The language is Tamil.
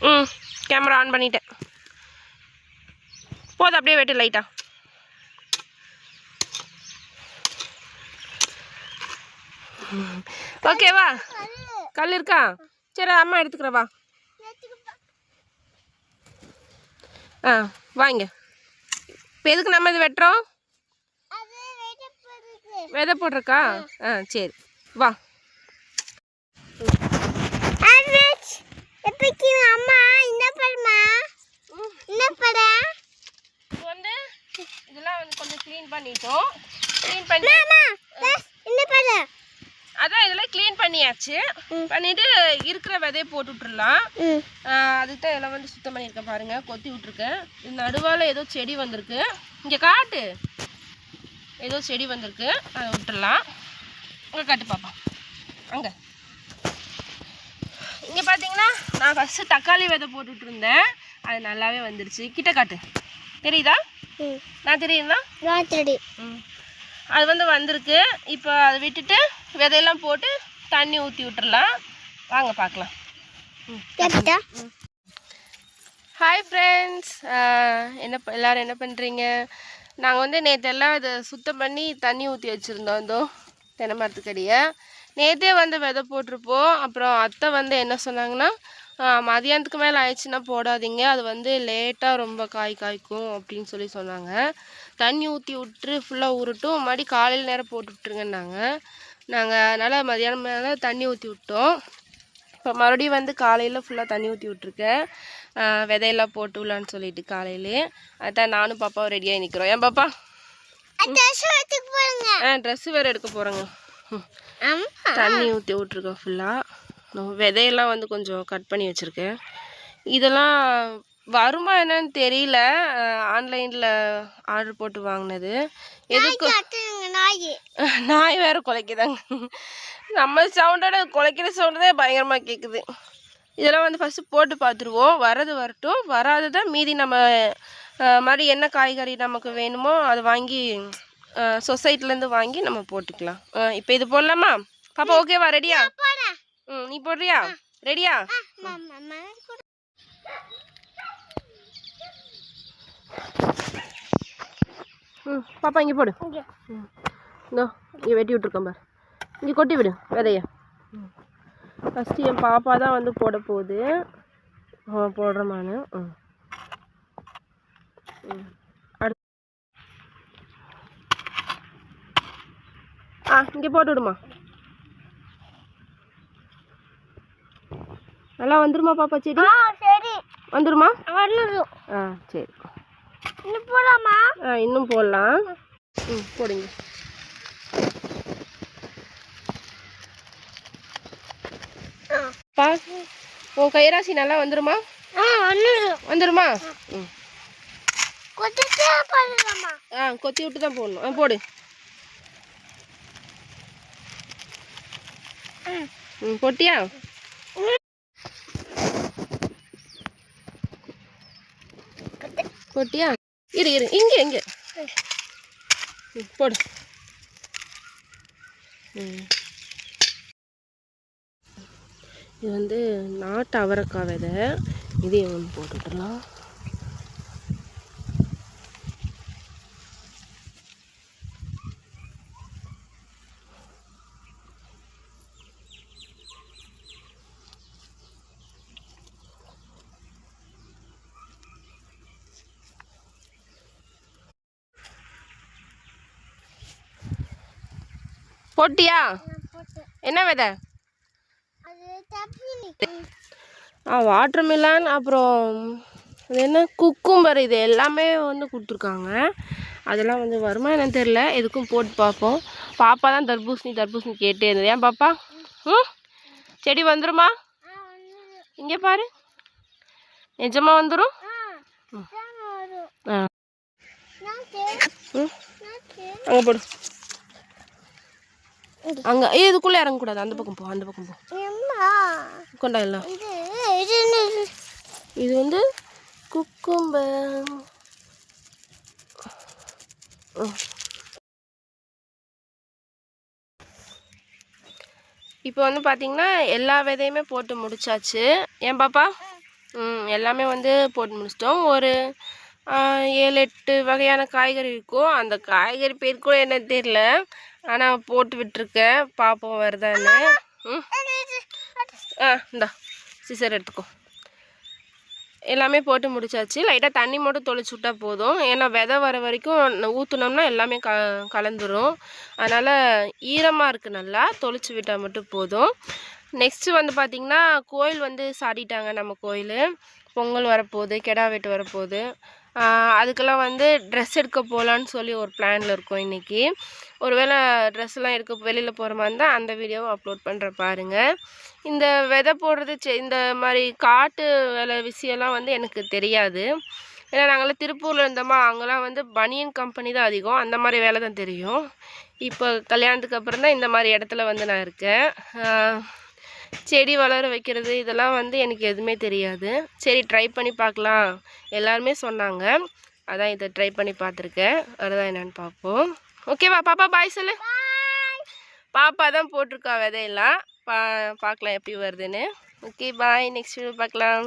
ம் கேமரா ஆன் பண்ணிட்டேன். போதும் அப்படியே வெட்டு லைட்டா ஓகேவா கல் இருக்கா? சரி அம்மா எடுத்துக்கிறேன் வா. ஆ வாங்க இப்போ எதுக்கு நம்ம இது வெட்டுறோம்? விதை போட்டிருக்கா? ஆ சரி. வா. அம்மா. என்ன படமா என்ன படம் வந்து இதெல்லாம் வந்து கொஞ்சம் க்ளீன் பண்ணிட்டோம். க்ளீன் பண்ணி அம்மா என்ன படம் அதான் இதெல்லாம் க்ளீன் பண்ணியாச்சு. பண்ணிட்டு இருக்கிற விதையை போட்டு விட்டுறலாம். அதுக்கு தான் இதெல்லாம் வந்து சுத்தம் பண்ணியிருக்கேன் பாருங்க கொத்தி விட்ருக்கேன் இது நடுவால் ஏதோ செடி வந்திருக்கு. இங்கே காட்டு. ஏதோ செடி வந்திருக்கு. அதை விட்டுறலாம். அங்கே காட்டு பாப்பா. அங்கே. இங்கே பார்த்தீங்கன்னா நான் ஃபஸ்ட்டு தக்காளி விதை போட்டுட்டு இருந்தேன். அது நல்லாவே வந்துருச்சு. கிட்ட காட்டு. தெரியுதா? நான் தெரியுதா? ராத்திரி ம். அது வந்து வந்திருக்கு. இப்போ அதை விட்டுட்டு விதையெல்லாம் போட்டு தண்ணி ஊற்றி விட்டுறலாம். வாங்க பார்க்கலாம். ஹாய் ஃப்ரெண்ட்ஸ் என்ன எல்லாரும் என்ன பண்ணுறீங்க நாங்கள் வந்து நேற்றெல்லாம் இதை சுத்தம் பண்ணி தண்ணி ஊற்றி வச்சுருந்தோம். இதோ தென்னை மரத்துக்கடியை. நேற்றே வந்து விதை போட்டிருப்போம். அப்புறம் அத்தை வந்து என்ன சொன்னாங்கன்னா மதியானத்துக்கு மேலே ஆயிடுச்சுன்னா போடாதீங்க. அது வந்து லேட்டாக ரொம்ப காய் காய்க்கும் அப்படின்னு சொல்லி சொன்னாங்க. தண்ணி ஊற்றி விட்டு ஃபுல்லாக உருட்டும் மறுபடி காலையில் நேரம் போட்டு விட்ருங்கன்னாங்க நாங்கள் அதனால் மதியானம் மேலே தண்ணி ஊற்றி விட்டோம். இப்போ மறுபடியும் வந்து காலையில் ஃபுல்லாக தண்ணி ஊற்றி விட்ருக்கேன் விதையெல்லாம் போட்டு விடலான்னு சொல்லிட்டு காலையிலே. அதான் நானும் பாப்பாவும் ரெடியாகி நிற்கிறோம் ஏன் பாப்பா? ஆ ட்ரெஸ்ஸு வேறு எடுக்க போகிறேங்க தண்ணி ஊற்றி விட்ருக்கேன் ஃபுல்லாக விதையெல்லாம் வந்து கொஞ்சம் கட் பண்ணி வச்சுருக்கேன். இதெல்லாம் வருமா என்னன்னு தெரியல. ஆன்லைனில் ஆர்டர் போட்டு வாங்கினது. எதுக்கு? நாய். நாய் வேற குலைக்குதாங்க. நம்ம சவுண்டோட குலைக்கிற சவுண்டு தான் பயங்கரமாக கேட்குது இதெல்லாம் வந்து ஃபஸ்ட்டு போட்டு பார்த்துருவோம். வரது வரட்டும். வராததை மீதி நம்ம மாதிரி என்ன காய்கறி நமக்கு வேணுமோ அதை வாங்கி சொசைட்டிலேருந்து வாங்கி நம்ம போட்டுக்கலாம். இப்போ இது போடலாமா? பாப்பா ஓகேவா ரெடியா ம் நீ போடுறியா? ரெடியா ம் பாப்பா இங்கே போடு. ம். இந்தோ இங்கே வெட்டி விட்ருக்கோம் பார். இங்கே கொட்டி விடு விதைய. ஃபஸ்ட்டு என் பாப்பா தான் வந்து போட போகுது. போடுறேன் ம். ம். ஆ இங்கே போட்டு விடுமா நல்லா வந்துருமா பாப்பா செடி சரி வந்துருமா வரணும் ஆ சரி இன்னும் போலாமா ஆ இன்னும் போடலாம் ம் போடுங்க பா உன் கைராசி நல்லா வந்துருமா ஆ வரணும் வந்துருமா ம் பண்ணலாமா ஆ கொத்தி விட்டு தான் போடணும் ஆ போடு ம் பொட்டியா? போட்டியா? இரு இரு இங்க இங்க. ம் போடு. ம். இது வந்து நாட்டு அவரைக்காய் விதை. இதையும் ஒன்று போட்டுக்கலாம். போட்டியா? என்ன விதை? ஆ வாட்டர் மிலான் அப்புறம் அது என்ன? குக்கும்பர் இது எல்லாமே வந்து கொடுத்துருக்காங்க. அதெல்லாம் வந்து வருமா என்னன்னு தெரில எதுக்கும் போட்டு பார்ப்போம். பாப்பா தான் தர்பூசணி தர்பூசணி கேட்டே இருந்தது. ஏன் பாப்பா? ம்? செடி வந்துருமா? இங்கே பாரு. நிஜமா வந்துடும் ஆ. ம். அங்கே போடு. அங்கே இதுக்குள்ளே இறங்கக்கூடாது. அந்த பக்கம் போ அந்த பக்கம் போ. அம்மா கொண்டா எல்லாம். இது வந்து குக்கும்பர். இப்போ வந்து பார்த்தீங்கன்னா எல்லா விதையுமே போட்டு முடிச்சாச்சு. ஏன் பாப்பா? ம் எல்லாமே வந்து போட்டு முடிச்சிட்டோம். ஒரு ஏழு எட்டு வகையான காய்கறி இருக்கும் அந்த காய்கறி பேர் கூட என்ன தெரியல. ஆனால் போட்டு விட்டுருக்கேன். பார்ப்போம் வருதான்னு. ம். ஆ இந்தா சிசர் எடுத்துக்கோ. எல்லாமே போட்டு முடிச்சாச்சு. லைட்டாக தண்ணி மட்டும் தொளிச்சு விட்டா போதும். ஏன்னா விதை வர வரைக்கும் ஊற்றுனோம்னா எல்லாமே க கலந்துரும். அதனால் ஈரமாக இருக்குது நல்லா. தொளிச்சு விட்டால் மட்டும் போதும். நெக்ஸ்ட்டு வந்து பார்த்திங்கன்னா கோயில் வந்து சாடிட்டாங்க நம்ம கோயில். பொங்கல் வரப்போகுது கெடா வெட்டு வரப்போகுது. அதுக்கெல்லாம் வந்து ட்ரெஸ் எடுக்க போகலான்னு சொல்லி ஒரு பிளானில் இருக்கோம் இன்றைக்கி ஒருவேளை ட்ரெஸ்லாம் எடுக்க வெளியில் போகிற மாதிரி இருந்தால் அந்த வீடியோவை அப்லோட் பண்ணுற பாருங்கள் இந்த விதை போடுறது செ இந்த மாதிரி காட்டு வேலை விஷயம்லாம் வந்து எனக்கு தெரியாது. ஏன்னா நாங்களாம் திருப்பூரில் இருந்தோமா அங்கெல்லாம் வந்து பனியன் கம்பெனி தான் அதிகம். அந்த மாதிரி வேலை தான் தெரியும். இப்போ கல்யாணத்துக்கு அப்புறம் தான் இந்த மாதிரி இடத்துல வந்து நான் இருக்கேன். செடி வளர வைக்கிறது இதெல்லாம் வந்து எனக்கு எதுவுமே தெரியாது. சரி ட்ரை பண்ணி பார்க்கலாம். எல்லாருமே சொன்னாங்க. அதான் இதை ட்ரை பண்ணி பார்த்துருக்கேன். அதுதான் என்னென்னு பார்ப்போம். ஓகேவா பாப்பா பாய் சொல்லு. பாப்பா தான் போட்டிருக்கா விதையெல்லாம். பா பார்க்கலாம் எப்படி வருதுன்னு. ஓகே பாய் நெக்ஸ்ட் வீடியோ பார்க்கலாம்.